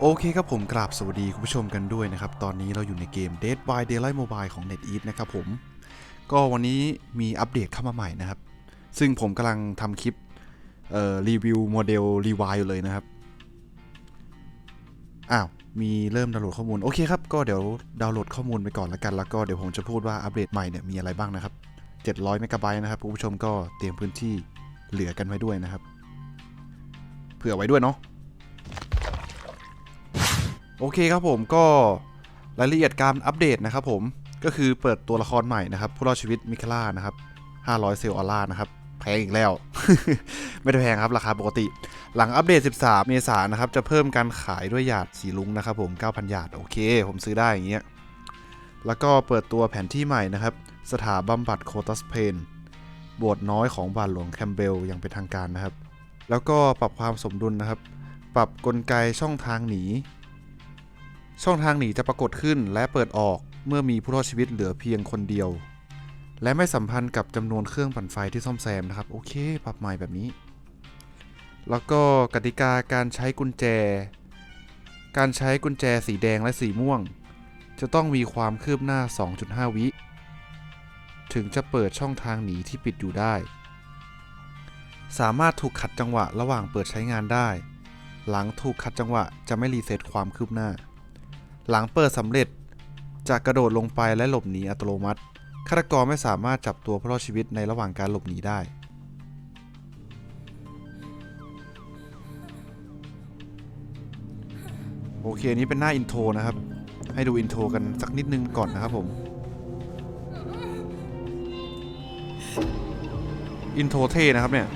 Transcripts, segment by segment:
โอเคครับผมกราบสวัสดีคุณผู้ชมกันด้วยนะครับ ตอนนี้เราอยู่ในเกม Dead by Daylight Mobile ของ NetEase นะครับผม ก็วันนี้มีอัปเดตเข้ามาใหม่นะครับ ซึ่งผมกำลังทำคลิปรีวิวโมเดลรีวายอยู่เลยนะครับ อ้าว มีเริ่มดาวน์โหลดข้อมูล โอเคครับ ก็เดี๋ยวดาวน์โหลดข้อมูลไปก่อนละกัน แล้วก็เดี๋ยวผมจะพูดว่าอัปเดตใหม่เนี่ยมีอะไรบ้างนะครับ 700เมกะไบต์นะครับคุณผู้ชมก็เตรียมพื้นที่เหลือกันไว้ด้วยนะครับ เผื่อไว้ด้วยเนาะ โอเคครับผมก็รายละเอียดการอัปเดตนะครับผมก็คือเปิดตัวละครใหม่นะครับ ผู้รอดชีวิตมิคาร่านะครับ 500 เซลล์ออร่านะครับ แพงอีกแล้ว ไม่ได้แพงครับ ราคาปกติ หลังอัปเดต 13 เมษายนนะครับ จะเพิ่มการขายด้วยหยาดสีลุงนะครับผม 9,000 หยาด โอเค ผมซื้อได้อย่างเงี้ย แล้วก็เปิดตัวแผนที่ใหม่นะครับ สถาบำบัดโคตัสเพนบทน้อยของบาทหลวงแคมเบลอย่างเป็นทางการนะครับ แล้วก็ปรับความสมดุลนะครับ ปรับกลไกช่องทางหนี ช่องทางหนีจะปรากฏขึ้นและเปิดออกเมื่อมีผู้รอดชีวิตเหลือเพียงคนเดียว และไม่สัมพันธ์กับจำนวนเครื่องปั่นไฟที่ซ่อมแซมนะครับ โอเค ปรับใหม่แบบนี้ แล้วก็กติกาการใช้กุญแจ การใช้กุญแจสีแดงและสีม่วง จะต้องมีความคืบหน้า 2.5 วิ ถึงจะเปิดช่องทางหนีที่ปิดอยู่ได้ สามารถถูกขัดจังหวะระหว่างเปิดใช้งานได้ หลังถูกขัดจังหวะจะไม่รีเซ็ตความคืบหน้า หลังเปิดสำเร็จจะกระโดดลงไปและหลบหนีอัตโนมัติฆาตกรไม่สามารถจับตัวผู้รอดชีวิตในระหว่างการหลบหนีได้ โอเคนนี้เป็นหน้าอินโทรนะครับ ให้ดูอินโทรกันสักนิดนึงก่อนนะครับผม อินโทรเท่นะครับเนี่ย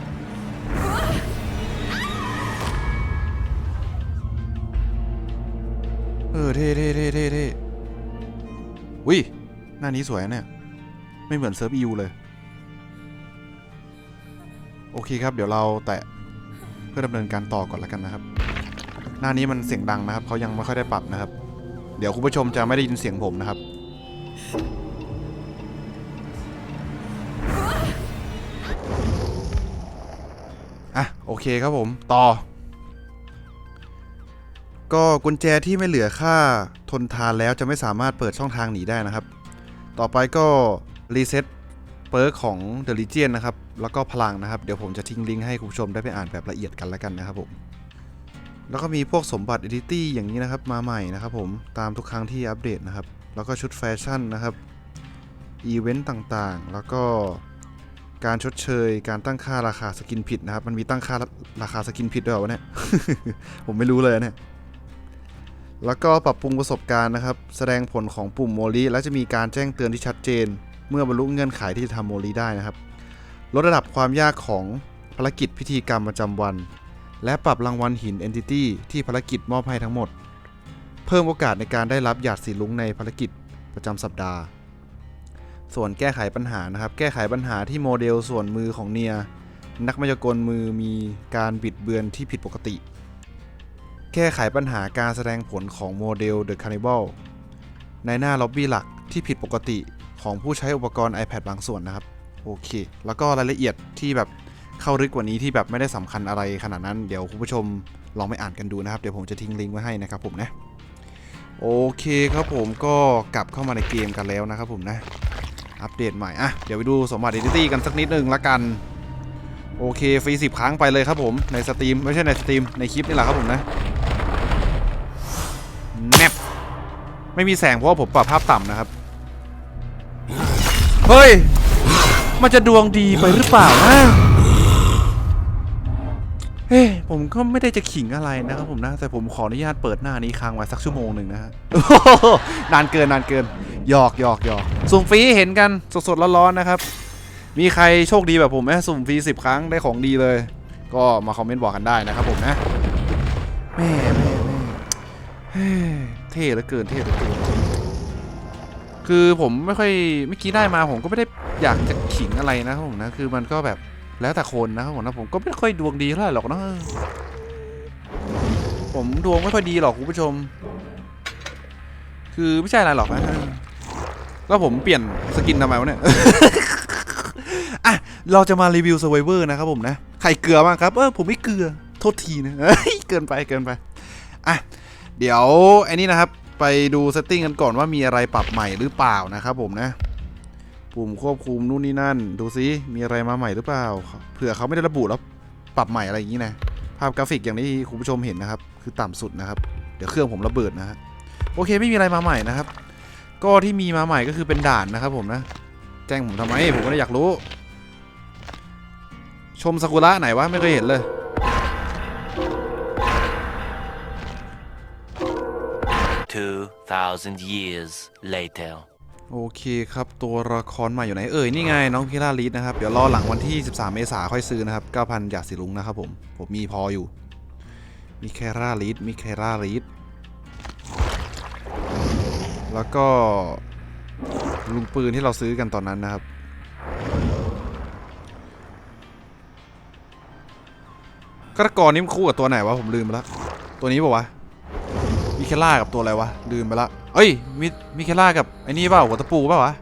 ออเท่เท่เท่เท่เท่วิหน้านี้สวยเนี่ย ไม่เหมือนเซิร์ฟยูเลย โอเคครับ เดี๋ยวเราแตะเพื่อดำเนินการต่อก่อนแล้วกันนะครับ หน้านี้มันเสียงดังนะครับ เขายังไม่ค่อยได้ปรับนะครับ เดี๋ยวคุณผู้ชมจะไม่ได้ยินเสียงผมนะครับอะโอเคครับผม ต่อ ก็กุญแจที่ไม่เหลือค่าทนทานแล้วจะไม่สามารถเปิดช่องทางหนีได้นะครับ ต่อไปก็รีเซ็ตเปิร์กของ The Legion นะครับ แล้วก็พลังนะครับ เดี๋ยวผมจะทิ้งลิงก์ให้คุณผู้ชมได้ไปอ่านแบบละเอียดกันแล้วกันนะครับผม แล้วก็มีพวกสมบัติ Identity อย่างนี้นะครับมาใหม่นะครับผม ตามทุกครั้งที่อัปเดตนะครับ แล้วก็ชุดแฟชั่นนะครับ อีเวนต์ต่างๆ แล้วก็การชดเชย การตั้งค่าราคาสกินผิดนะครับ มันมีตั้งค่าราคาสกินผิดด้วยเหรอวะเนี่ย ผมไม่รู้เลยเนี่ย แล้วก็ปรับปรุงประสบการณ์นะครับ แสดงผลของปุ่มโมลีและจะมีการแจ้งเตือนที่ชัดเจน เมื่อบรรลุเงื่อนไขที่จะทำโมลีได้นะครับ ลดระดับความยากของภารกิจพิธีกรรมประจำวัน และปรับรางวัลหิน Entity ที่ภารกิจมอบให้ทั้งหมด เพิ่มโอกาสในการได้รับหยาดสีลุ้งในภารกิจประจำสัปดาห์ ส่วนแก้ไขปัญหานะครับ แก้ไขปัญหาที่โมเดลส่วนมือของเนียนักมายากลมือมีการบิดเบือนที่ผิดปกติ แก้ไขปัญหาการแสดงผลของโมเดล The Cannibal ในหน้าล็อบบี้หลักที่ผิดปกติของผู้ใช้อุปกรณ์ iPad บางส่วนนะครับ โอเค แล้วก็รายละเอียดที่แบบเข้าลึกกว่านี้ที่แบบไม่ได้สำคัญอะไรขนาดนั้น เดี๋ยวคุณผู้ชมลองไปอ่านกันดูนะครับ เดี๋ยวผมจะทิ้งลิงก์ไว้ให้นะครับผมนะ โอเคครับผมก็กลับเข้ามาในเกมกันแล้วนะครับผมนะ อัปเดตใหม่ อะ เดี๋ยวไปดูสมบัติ Identity กันสักนิดนึงละกัน โอเคฟรีสิบครั้งไปเลยครับผมในสตรีมไม่ใช่ในสตรีมในคลิปนี่แหละครับผมนะ ไม่มีแสงเพราะว่าผมปรับภาพต่ำนะครับ เฮ้ย มันจะดวงดีไปหรือเปล่านะเฮ้ยผมก็ไม่ได้จะขิงอะไรนะครับผมนะ แต่ผมขออนุญาตเปิดหน้านี้ค้างไว้สักชั่วโมงหนึ่งนะฮะนานเกินนานเกินหยอกหยอกหยอกสุ่มฟรีเห็นกันสดๆร้อนๆนะครับ มีใครโชคดีแบบผมไหมสุ่มฟรีสิบครั้งได้ของดีเลย ก็มาคอมเมนต์บอกกันได้นะครับผมนะแม่แม่แม่ เท่เหลือเกินเท่เหลือเกินคือผมไม่ค่อยเมื่อกี้ได้มาผมก็ไม่ได้อยากจะขิงอะไรนะครับผมนะคือมันก็แบบแล้วแต่คนนะครับผมนะผมก็ไม่ค่อยดวงดีเท่าไหร่หรอกนะผมดวงไม่ค่อยดีหรอกคุณผู้ชม คือไม่ใช่อะไรหรอกนะแล้วผมเปลี่ยนสกินทำไมวะเนี่ยอะเราจะมารีวิว Survivor นะครับผมนะใครเกลือบ้างครับเออผมไม่เกลือโทษทีนะเกินไปเกินไปอะ เดี๋ยวไอ้นี่นะครับ ไปดูเซตติ้งกันก่อนว่ามีอะไรปรับใหม่หรือเปล่านะครับผมนะ ปุ่มควบคุมนู่นนี่นั่น ดูซิมีอะไรมาใหม่หรือเปล่า เผื่อเขาไม่ได้ระบุแล้วปรับใหม่อะไรอย่างนี้นะ ภาพกราฟิกอย่างที่คุณผู้ชมเห็นนะครับ คือต่ำสุดนะครับ เดี๋ยวเครื่องผมระเบิดนะฮะโอเคไม่มีอะไรมาใหม่นะครับ ก็ที่มีมาใหม่ก็คือเป็นด่านนะครับผมนะ แจ้งผมทำไมผมก็อยากรู้ ชมซากุระไหนวะไม่เคยเห็นเลย 2,000 years later. โอเคครับ ตัวละครใหม่อยู่ไหน เอ่ย นี่ไง น้องพิราลีดนะครับ เดี๋ยวรอหลังวันที่ 13 เมษาค่อยซื้อนะครับ 9,000หยาดสีลุงนะครับผม ผมมีพออยู่ มีแคราลีดมีแคราลีดแล้วก็ลุงปืนที่เราซื้อกันตอนนั้นนะครับฆาตกรนี่มันคู่กับตัวไหนวะ ผมลืมไปแล้ว ตัวนี้ป่าวะ มีแคล่ากับตัวอะไรวะลืมไปละเอ้ยมีมีแคล่ากับไอ้นี่เปล่าหัวตะปูเปล่าวะ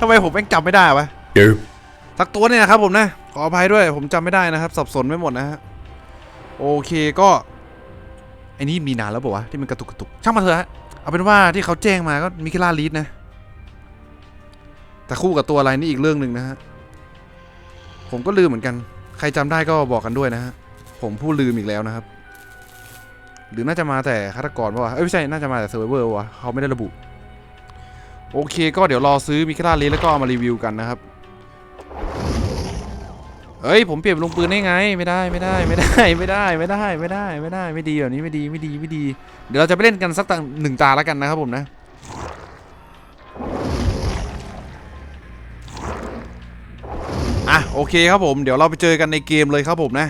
ทำไมผมแม่งจำไม่ได้วะ Nope. สักตัวเนี่ยนะครับผมนะขออภัยด้วยผมจำไม่ได้นะครับ สับสนไม่หมดนะฮะโอเคก็ไอ้นี่มีนานแล้วป่าวะที่มันกระตุกกระตุกช่างมาเถอะฮะเอาเป็นว่าที่เขาแจ้งมาก็มีแค่ล่าลีดนะ แต่คู่กับตัวอะไรนี่อีกเรื่องหนึ่งนะฮะผมก็ลืมเหมือนกัน ใครจำได้ก็บอกกันด้วยนะฮะผมผู้ลืมอีกแล้วนะครับ หรือน่าจะมาแต่ฆาตกรป่าวะเอ้ยไม่ใช่น่าจะมาแต่เซอร์เวอร์วะเขาไม่ได้ระบุ โอเค ก็เดี๋ยวรอซื้อมิคลาลีแล้วก็เอามารีวิวกันนะครับเฮ้ยผมเปลี่ยนลงปืนได้ไง ไม่ได้ไม่ได้ไม่ได้ไม่ได้ไม่ได้ไม่ได้ไม่ได้ไม่ดีแบบนี้ไม่ดีไม่ดีไม่ดี เดี๋ยวเราจะไปเล่นกันสักตาหนึ่งตาแล้วกันนะครับผมนะ อะโอเคครับผมเดี๋ยวเราไปเจอกันในเกมเลยครับผมนะ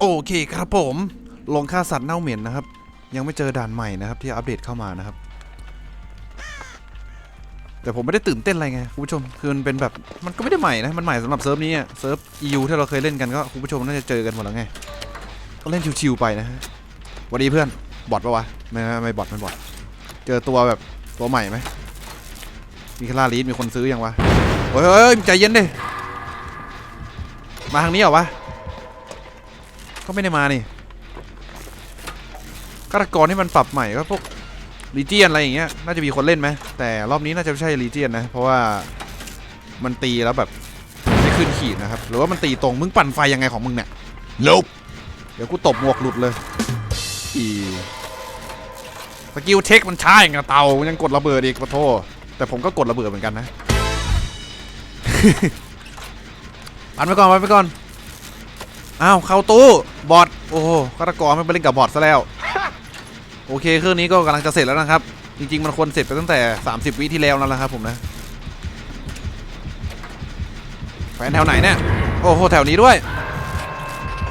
โอเคครับผม ลงฆ่าสัตว์เน่าเหม็นนะครับ ยังไม่เจอด่านใหม่นะครับที่อัปเดตเข้ามานะครับ แต่ผมไม่ได้ตื่นเต้นอะไรไงคุณผู้ชมคือมันเป็นแบบมันก็ไม่ได้ใหม่นะมันใหม่สำหรับเซิร์ฟนี้เซิร์ฟ EU ที่เราเคยเล่นกันก็คุณผู้ชมน่าจะเจอกันหมดแล้วไงก็เล่นชิวๆไปนะฮะสวัสดีเพื่อนบอทปะวะไม่ไม่ไม่บอทไม่บอทเจอตัวแบบตัวใหม่ไหมมีคาราลีดมีคนซื้อยังวะเฮ้ยเฮ้ยใจเย็นดิมาทางนี้เหรอวะ ก็ไม่ได้มานี่ฆาตกรที่มันปรับใหม่ก็พวกลีเจียนอะไรอย่างเงี้ยน่าจะมีคนเล่นไหมแต่รอบนี้น่าจะไม่ใช่ลีเจียนนะ เพราะว่ามันตีแล้วแบบไม่ขึ้นขีดนะครับ หรือว่ามันตีตรงมึงปั่นไฟยังไงของมึงเนี่ย Nope. เดี๋ยวกูตบหมวกหลุดเลยอีสกิลเทคมันช้าอย่างกับเตายังกดระเบิดอีกปะโทแต่ผมก็กดระเบิดเหมือนกันนะ ปันไปก่อนปันไปก่อน อ้าวเข้าตู้บอทโอ้โหฆาตกรไม่ไปเล่นกับบอทซะแล้ว โอเคเครื่องนี้ก็กำลังจะเสร็จแล้วนะครับ จริง ๆ มันควรเสร็จไปตั้งแต่ 30 วิที่แล้วแล้วนะครับผมนะแฟนแถวไหนเนี่ยโอ้โหแถวนี้ด้วย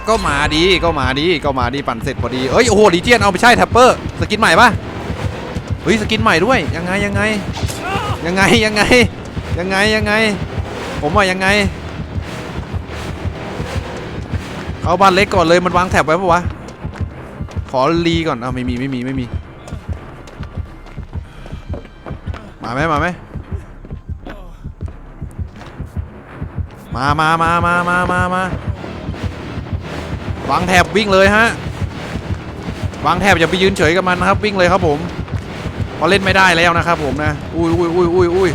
ก็มาดีก็มาดีก็มาดีปั่นเสร็จพอดีเอ้ยโอ้โหดีเจียนเอาไปใช่แท็ปเปอร์สกินใหม่ปะเฮ้ยสกินใหม่ด้วยยังไงยังไงยังไงยังไงยังไงยังไง ผมว่ายังไง เอาบ้านเล็กก่อนเลยมันวางแท็บไว้ปะวะ ขอรีก่อนเอาไม่มีไม่มีไม่มี มาไหมมาไหมมามามามามามา มาวางแถบวิ่งเลยฮะ วางแถบอย่าไปยืนเฉยกับมันนะครับวิ่งเลยครับผมพราะเล่นไม่ได้แล้วนะครับผมนะ อุ้ยอุ้ยอุ้ยอุ้ยอุ้ย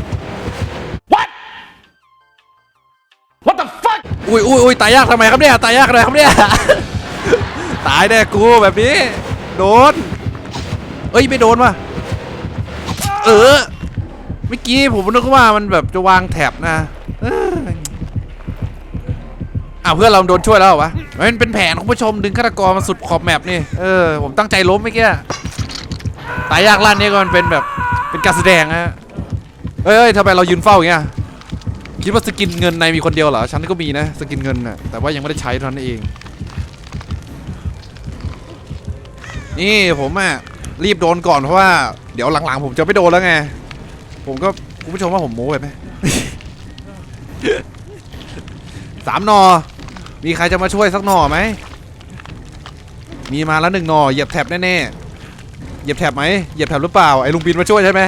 อุ้ยอุ้ยอุ้ยตายยากทำไมครับเนี่ยตายยากเลยครับเนี่ย ตายแน่กูแบบนี้ โดน เอ้ยไม่โดนว่ะเออเมื่อกี้ผมนึกว่ามันแบบจะวางแถบนะอ้าวเพื่อนเราโดนช่วยแล้วเหรอวะมันเป็นแผนของผู้ชมดึงฆาตกรมาสุดขอบแมปนี่เออผมตั้งใจล้มเมื่อกี้ตายยากลั่นนี่ก็มันเป็นแบบเป็นการแสดงฮะเอ้ยทำไมเรายืนเฝ้าอย่างเงี้ย คิดว่าสกินเงินในมีคนเดียวเหรอ ฉันก็มีนะ สกินเงินน่ะแต่ว่ายังไม่ได้ใช้เท่านั้นเอง นี่ผมอะรีบโดนก่อนเพราะว่าเดี๋ยวหลังๆ ผมจะไม่โดนแล้วไง ผมก็คุณผู้ชมว่าผมโม้ไปไหมสามหนอ มีใครจะมาช่วยสักหนอไหม มีมาแล้วหนึ่งหนอเหยียบแท็บแน่ๆ เหยียบแท็บไหมเหยียบแท็บหรือเปล่า ไอ้ลุงบินมาช่วยใช่ไหม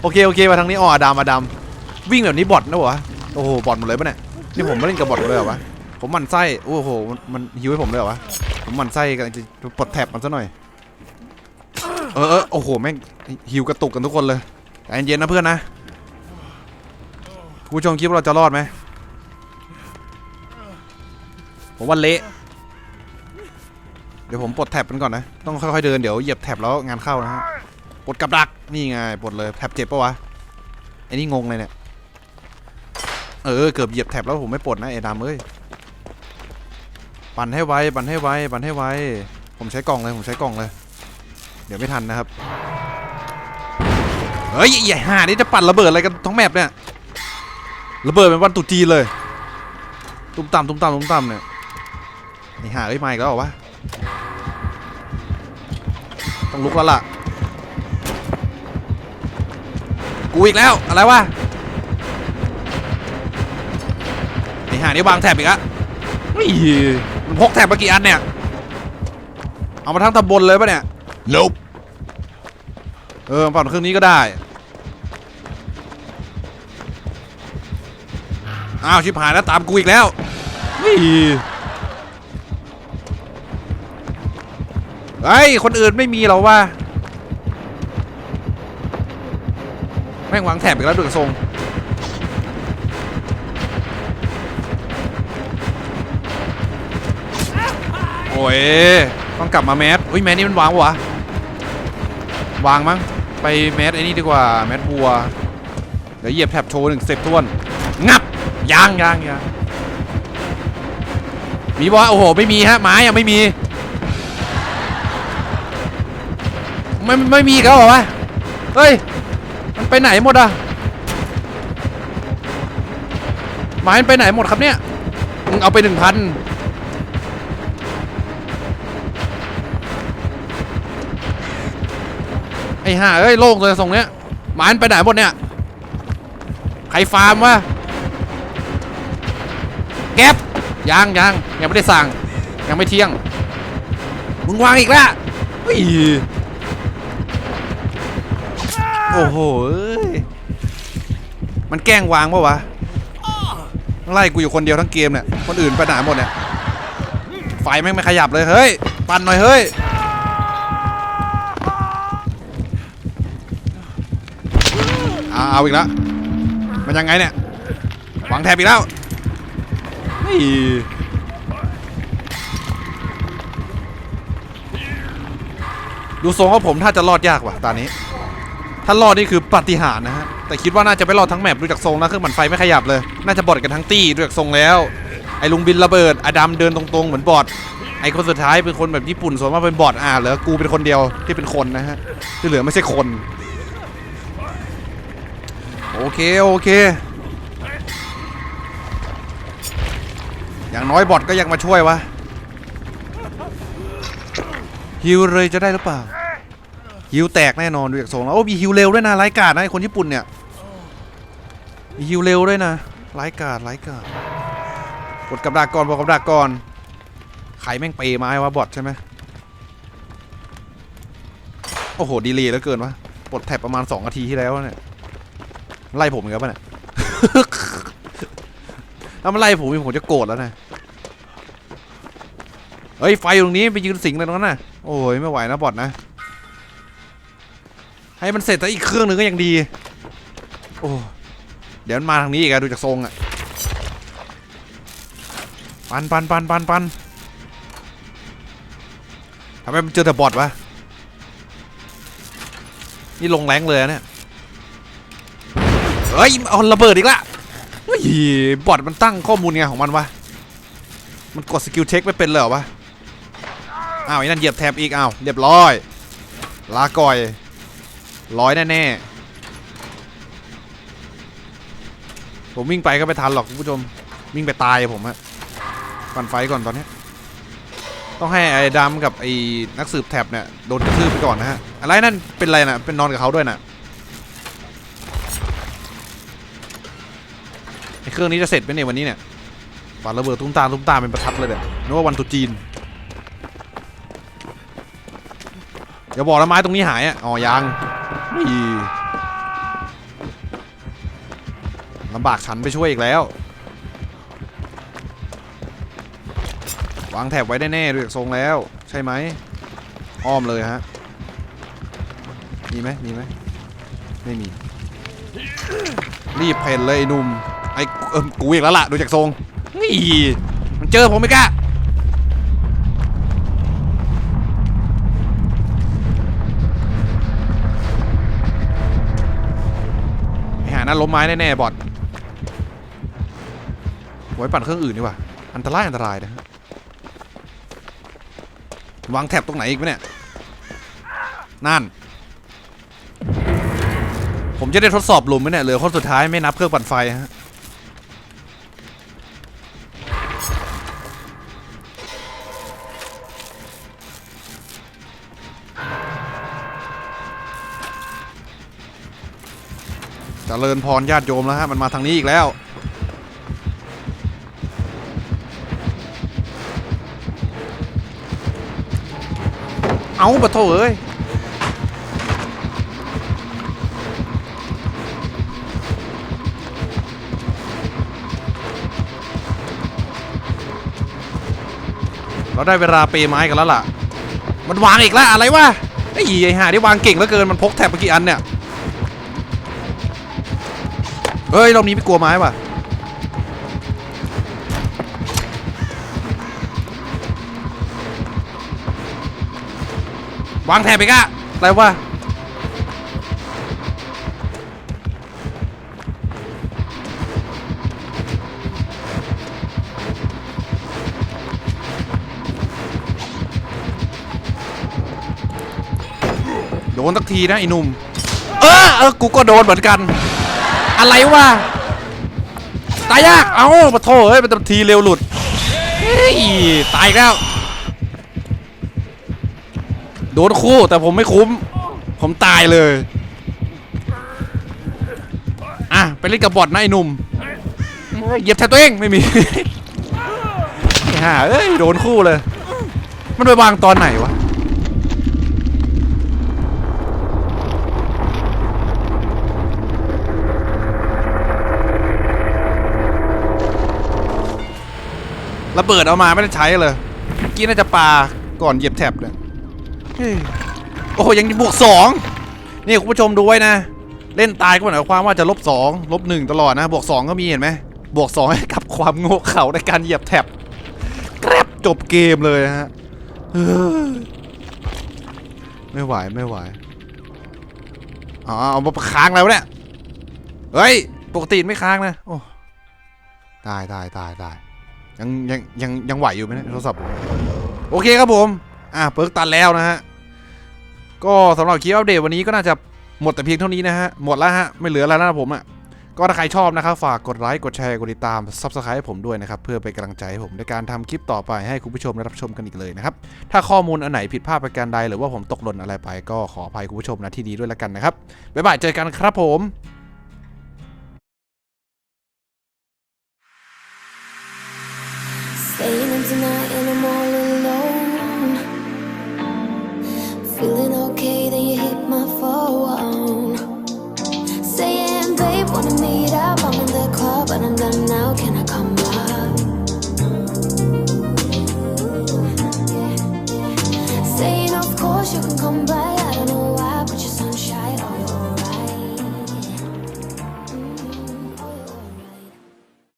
โอเคโอเคมาทางนี้อ๋อดามอดาม วิ่งแบบนี้บอทนะวะโอ้โหบอทหมดเลยปะเนี่ยนี่ผมไม่เล่นกับบอทหมดเลยเหรอวะผมหมันไส้โอ้โหมันมันฮิวให้ผมเลยเหรอวะผมหมันไส้กันจะปลดแท็บมันซะหน่อยเออเออโอ้โหแม่งหิวกระตุกกันทุกคนเลยใจเย็นนะเพื่อนนะผู้ชมคิดว่าเราจะรอดไหมผมว่าเละเดี๋ยวผมปลดแท็บมันก่อนนะ ต้องค่อยๆเดินเดี๋ยวเหยียบแท็บแล้วงานเข้านะฮะปลดกับดักนี่ไงปลดเลยแท็บเจ็บปะวะไอ้นี่งงเลยเนี่ย เออเกือบเหยียบแท็บแล้วผมไม่ปลดนะไอ้ดำเอ้ยปั่นให้ไวปั่นให้ไวปั่นให้ไวผมใช้กล่องเลยผมใช้กล่องเลย เดี๋ยวไม่ทันนะครับเฮ้ยใหญ่ห่านี่จะปั่นระเบิดอะไรกันท้องแมปเนี่ยระเบิดเป็นวันตุจีเลย ตุ้มต่ำตุ้มต่ำตุ้มต่ำเนี่ยไอ้ห่าเอ้ยมาอีกแล้วเหรอวะต้องลุกแล้วล่ะกูอีกแล้วอะไรวะ ห่านี่วางแถบอีกอะนี่มันพกแถบมากี่อันเนี่ย เอามาทั้งตำบลเลยปะเนี่ย Nope. เออปั่นเครื่องนี้ก็ได้ อ้าว ชิบหายแล้วตามกูอีกแล้วนี่เฮ้ยคนอื่นไม่มีเหรอวะแม่งวางแถบอีกแล้วดูจากทรง โอ้ยต้องกลับมาแมสอุ้ยแมสนี่มันวางปะวะวางมั้งไปแมสไอ้นี่ดีกว่าแมสบัวเดี๋ยวเหยียบแท็บโชว์หนึ่งเสร็จทวน งับยางยางยางมีบอโอ้โหไม่มีฮะไม้ยังไม่มีไม่ไม่มีอีกแล้วเหรอวะเฮ้ยมันไปไหนหมดอะไม้มันไปไหนหมดครับเนี่ยมึงเอาไปหนึ่งพัน ไอ้ห่าเอ้ยโล่งเลยทรงเนี้ยหมานไปไหนหมดเนี่ยใครฟาร์มวะแก๊ปยังยังยังไม่ได้สั่ง ยังไม่เที่ยง มึงวางอีกล้วอุ้ยโอ้โหมันแกล้งวางปะวะไล่กูอยู่คนเดียวทั้งเกมเนี่ย คนอื่นไปไหนหมดเนี่ย ไฟแม่งไม่ขยับเลย เฮ้ย ปั่นหน่อยเฮ้ย เอาอีกแล้วมันยังไงเนี่ยหวางแถบอีกแล้วนี่ดูทรงของผมถ้าจะรอดยากว่ะตอนนี้ ถ้ารอดนี่คือปาฏิหาริย์นะฮะ แต่คิดว่าน่าจะไม่รอดทั้งแมปดูจากทรงนะเครื่องปั่นไฟไม่ขยับเลย น่าจะบอดกันทั้งตี้ดูจากทรงแล้ว ไอ้ลุงบินระเบิดอดัมเดินตรงๆ เหมือนบอด ไอ้คนสุดท้ายเป็นคนแบบญี่ปุ่นส่วนมากเป็นบอดอ่าเหลือกูเป็นคนเดียวที่เป็นคนนะฮะ ที่เหลือไม่ใช่คน โอเค โอเค อย่างน้อยบอทก็ยังมาช่วยวะฮิวเลยจะได้หรือเปล่าฮิวแตกแน่นอนดูจากทรงแล้วโอ้มีฮิวเร็วด้วยนะไร้กาดนะไอคนญี่ปุ่นเนี่ยมีฮิวเร็วด้วยนะไร้กาดไร้กาดกดกับดักก่อนบอกกับดักก่อนใครแม่งเปย์ไม้วะบอทใช่ไหมโอ้โหดีเลยแล้วเกินวะปลดแท็บประมาณ 2 นาทีที่แล้วเนี่ย ไล่ผมอีกแล้วป่ะเนี่ย ถ้ามันไล่ผมอีกผมจะโกรธแล้วนะ เฮ้ย ไฟตรงนี้ไปยืนสิงเลยตรงนั้นน่ะ โอ้ยไม่ไหวนะบอดนะ ให้มันเสร็จแต่อีกเครื่องหนึ่งก็ยังดี โอ้ เดี๋ยวมันมาทางนี้อีกอะดูจากทรงอะปันปันปันปันปันทำไมมันเจอแต่บอดวะ นี่ลงแรงเลยเนี่ย เฮ้ยเอาระเบิดอีกละเฮ้ยบอทมันตั้งข้อมูลไงของมันวะมันกดสกิลเช็คไม่เป็นเลยเหรอวะอ้าวไอ้นั่นเหยียบแทบอีกอ้าวเรียบร้อย ลาก่อยร้อยแน่ๆผมวิ่งไปก็ไม่ทันหรอกคุณผู้ชมวิ่งไปตายผมฮะฟันไฟก่อนตอนนี้ต้องให้ไอ้ดำกับไอ้นักสืบแทบเนี่ยโดนกระทืบไปก่อนนะฮะอะไรนั่นเป็นอะไรน่ะเป็นนอนกับเขาด้วยน่ะ เครื่องนี้จะเสร็จไหมเนี่ยวันนี้เนี่ยปาระเบิดตุ้มตามตุ้มตามเป็นประทัดเลยเนี่ยนึกว่าวันตรุษจีนอย่าบอกนะไม้ตรงนี้หายอะอ๋อยังนี่ลำบากฉันไปช่วยอีกแล้ว วางแถบไว้แน่ๆด้วยทรงแล้ว ใช่ไหมอ้อมเลยฮะ มีไหมมีไหมไม่มี รีบเพนเลยไอ้หนุ่ม ไอ้เอิมกูอีกแล้วล่ะดูจากทรงนี่มันเจอผมไหมกะไอ้หานั้นล้มไม้แน่ๆบอดไว้ปั่นเครื่องอื่นดีกว่าอันตรายอันตรายนะฮะวางแถบตรงไหนอีกไหมเนี่ยนั่น ผมจะได้ทดสอบหลุมไหมเนี่ยเหลือคนสุดท้ายไม่นับเครื่องปั่นไฟฮะ ริญพรญาติโยมแล้วฮะมันมาทางนี้อีกแล้ว เอาปะโถเอ้ยเราได้เวลาเปไม้กันแล้วล่ะ มันวางอีกแล้วอะไรวะไอ้ยี่ไอ้ห่าที่วางเก่งเหลือเกินมันพกแถบไปกี่อันเนี่ย เฮ้ยรอบนี้ไม่กลัวไม้ว่ะวางแถบอีกอะอะไรวะโดนสักทีนะไอ้หนุ่ม เออเออกูก็โดนเหมือนกัน อะไรวะตายยาก เอ้าปะโถเฮ้ยเป็นทีเร็วหลุดเฮ้ยตายอีกแล้ว โดนคู่แต่ผมไม่คุ้ม ผมตายเลย อะ ไปเล่นกับบอทนะไอ้หนุ่มเหยียบแทนตัวเอง ไม่มีไอ้ห่าเอ้ย โดนคู่เลย มันไปวางตอนไหนวะ ระเบิดเอามาไม่ได้ใช้เลยเมื่อกี้น่าจะปาก่อนเหยียบแท็บเลยเฮ้ยโอ้โหยังบวกสองนี่คุณผู้ชมดูไว้นะ เล่นตายก็หมายความว่าจะลบสองลบหนึ่งตลอดนะ บวกสองก็มีเห็นไหมบวกสองกับความโง่เขลาในการเหยียบแท็บแกรบจบเกมเลยฮะไม่ไหวไม่ไหวอ๋อเอามาค้างแล้วเนี่ยเฮ้ยปกติไม่ค้างนะโอ้ตายตายตายตาย ยังยังยังยังไหวอยู่ไหมโทรศัพท์ผมโอเคครับผม อะเปิร์กตันแล้วนะฮะ ก็สำหรับคลิปอัปเดตวันนี้ก็น่าจะหมดแต่เพียงเท่านี้นะฮะ หมดแล้วฮะ ไม่เหลือแล้วนะผมอะ ก็ถ้าใครชอบนะครับ ฝากกดไลค์ กดแชร์ กดติดตาม Subscribe ผมด้วยนะครับ เพื่อเป็นกำลังใจให้ผมในการทำคลิปต่อไปให้คุณผู้ชมได้รับชมกันอีกเลยนะครับ ถ้าข้อมูลอันไหนผิดพลาดประการใดหรือว่าผมตกหล่นอะไรไป ก็ขออภัยคุณผู้ชมนะที่นี้ด้วยแล้วกันนะครับบ๊ายบายเจอกันครับผม